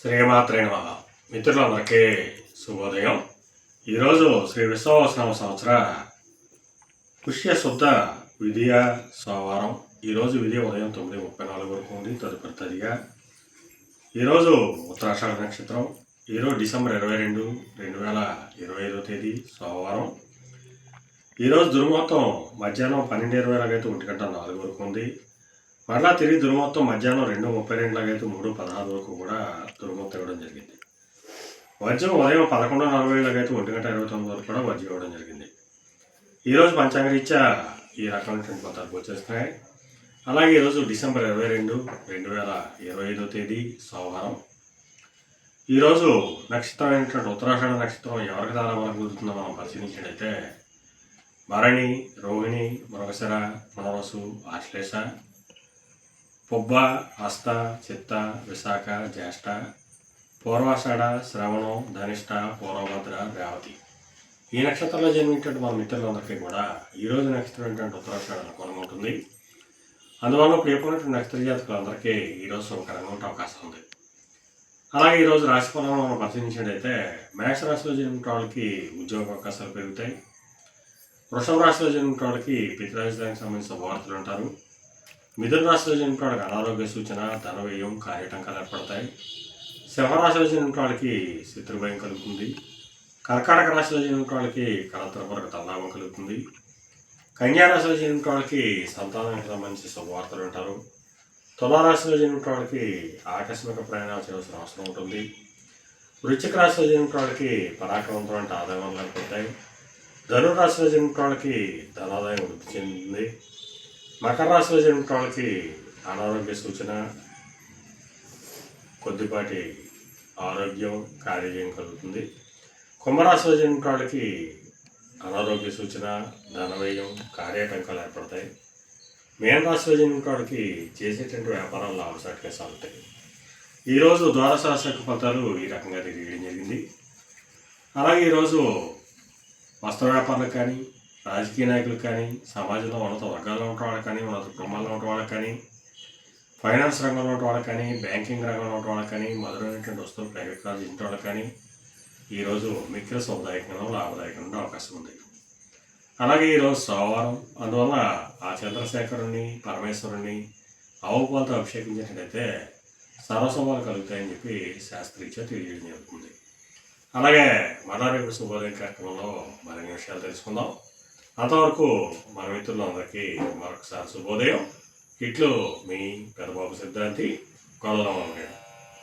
శ్రీమాత్రే నమ మిత్రులందరికీ శుభోదయం. ఈరోజు శ్రీ విశ్వవసనామ సంవత్సర పుష్య శుద్ధ విధియ సోమవారం. ఈరోజు విధి ఉదయం తొమ్మిది ముప్పై నాలుగు వరకు ఉంది తదుపరి తదిగా. ఈరోజు ఉత్తరాషాఢ నక్షత్రం. ఈరోజు డిసెంబర్ ఇరవై రెండు రెండు వేల ఇరవై ఐదో తేదీ సోమవారం. ఈరోజు దుర్మొత్తం మధ్యాహ్నం పన్నెండు ఇరవై లాగైతే ఒంటి గంట నాలుగు వరకు ఉంది. మరలా తిరిగి దుర్మొత్తం మధ్యాహ్నం రెండు ముప్పై రెండు లాగైతే మూడు పదహారు వరకు కూడా దుర్మొత్తం ఇవ్వడం జరిగింది. వజ్రం ఉదయం పదకొండు నలభై ఏళ్ళకైతే ఒంటి గంట ఇరవై తొమ్మిది వరకు కూడా వజ్రం ఇవ్వడం జరిగింది. ఈరోజు పంచాంగరీత్యా ఈ రకమైనటువంటి పదార్థాలు వచ్చేస్తున్నాయి అలాగే ఈరోజు డిసెంబర్ ఇరవై రెండు రెండు వేల ఇరవై ఐదో తేదీ సోమవారం. ఈరోజు నక్షత్రం అయినటువంటి ఉత్తరాషాఢ నక్షత్రం ఎవరికి ద్వారా మనకు కుదురుతుందో మనం పరిశీలించినట్లయితే భరణి రోహిణి మృగశిర పునరసు ఆశ్లేష పుబ్బ హస్త చిత్త విశాఖ జ్యేష్ఠ పూర్వాషాఢ శ్రవణం ధనిష్ట పూర్వభద్ర రేవతి. ఈ నక్షత్రంలో జన్మించినటువంటి మన మిత్రులందరికీ కూడా ఈ రోజు నక్షత్రం ఏంటంటే ఉత్తరాషాఢ అనుకూలంగా ఉంటుంది అందువల్ల ప్రియపడినటువంటి నక్షత్ర జాతకులందరికీ ఈరోజు శుభకరంగా ఉండే అవకాశం ఉంది. అలాగే ఈరోజు రాశి ఫలంలో మనం పరిశీలించినట్టయితే మేషరాశిలో జన్మించిన వాళ్ళకి ఉద్యోగ అవకాశాలు పెరుగుతాయి. వృషభ రాశిలో జన్మించిన వాళ్ళకి పితృరాజధానికి సంబంధించిన వార్తలు ఉంటారు. మిథున రాశిలో జన్మించిన వాళ్ళకి అనారోగ్య సూచన ధనవ్యయం కార్యటంకాలు ఏర్పడతాయి. సింహరాశిలో జన్మించిన వాళ్ళకి శత్రుభయం కలుగుతుంది. కర్కాటక రాశిలో జన్మించిన వాళ్ళకి కలతరపరకు తల్లాభం కలుగుతుంది. కన్యా రాశిలో వాళ్ళకి సంతానానికి సంబంధించి శుభవార్తలు ఉంటారు తులారాశిలో జన్మించిన వాళ్ళకి ఆకస్మిక ప్రయాణాలు చేయవలసిన అవసరం ఉంటుంది. వృశ్చిక రాశిలో జన్మించిన వాళ్ళకి పరాక్రమంతో అంటే ఆదాయం ఏర్పడతాయి. ధనురాశిలో జన్మించిన వాళ్ళకి ధనాదాయం వృద్ధి చెందింది మకర రాశిలో జన్మించిన వాళ్ళకి అనారోగ్య సూచన కొద్దిపాటి ఆరోగ్యం కార్యజయం కలుగుతుంది. కుంభరాశిలో జన్మించిన వాళ్ళకి అనారోగ్య సూచన ధనవ్యయం కార్యాటంకాలు ఏర్పడతాయి. మేన రాశిలో జన్మించిన వాళ్ళకి చేసేటువంటి వ్యాపారాలు లాభసాటిగా సాగుతాయి. ఈరోజు ద్వాదశాస్త్ర ఫలితాలు ఈ రకంగా తెలియడం జరిగింది. అలాగే ఈరోజు వస్త్ర వ్యాపారాలకు కానీ రాజకీయ నాయకులకు కానీ సమాజంలో ఉన్నత వర్గాల్లో ఉన్న వాళ్ళకి కానీ ఉన్నత కుటుంబాల్లో ఉన్న వాళ్ళకి కానీ ఫైనాన్స్ రంగంలో ఉన్న వాళ్ళకి కానీ బ్యాంకింగ్ రంగంలో ఉన్న వాళ్ళకి కానీ మధురైనటువంటి వస్తువులు ప్రైవేట్ కాల్ చేసిన వాళ్ళకి కానీ ఈరోజు మిక్కిల శుభదాయకంగా లాభదాయకంగా ఉండే అవకాశం ఉంది. అలాగే ఈరోజు సోమవారం అందువల్ల ఆ చంద్రశేఖరుని పరమేశ్వరుణ్ణి ఆవుపాలతో అభిషేకించినట్లయితే సర్వశుభాలు కలుగుతాయని చెప్పి శాస్త్రీచ తెలియజేయడం జరుగుతుంది. అలాగే మనారేపు శుభోదయం కార్యక్రమంలో మరిన్ని విషయాలు తెలుసుకుందాం. అంతవరకు మన మిత్రులందరికీ మరొకసారి శుభోదయం. ఇట్లు మీ పెద్దబాబు సిద్ధాంతి కొలరామయ్య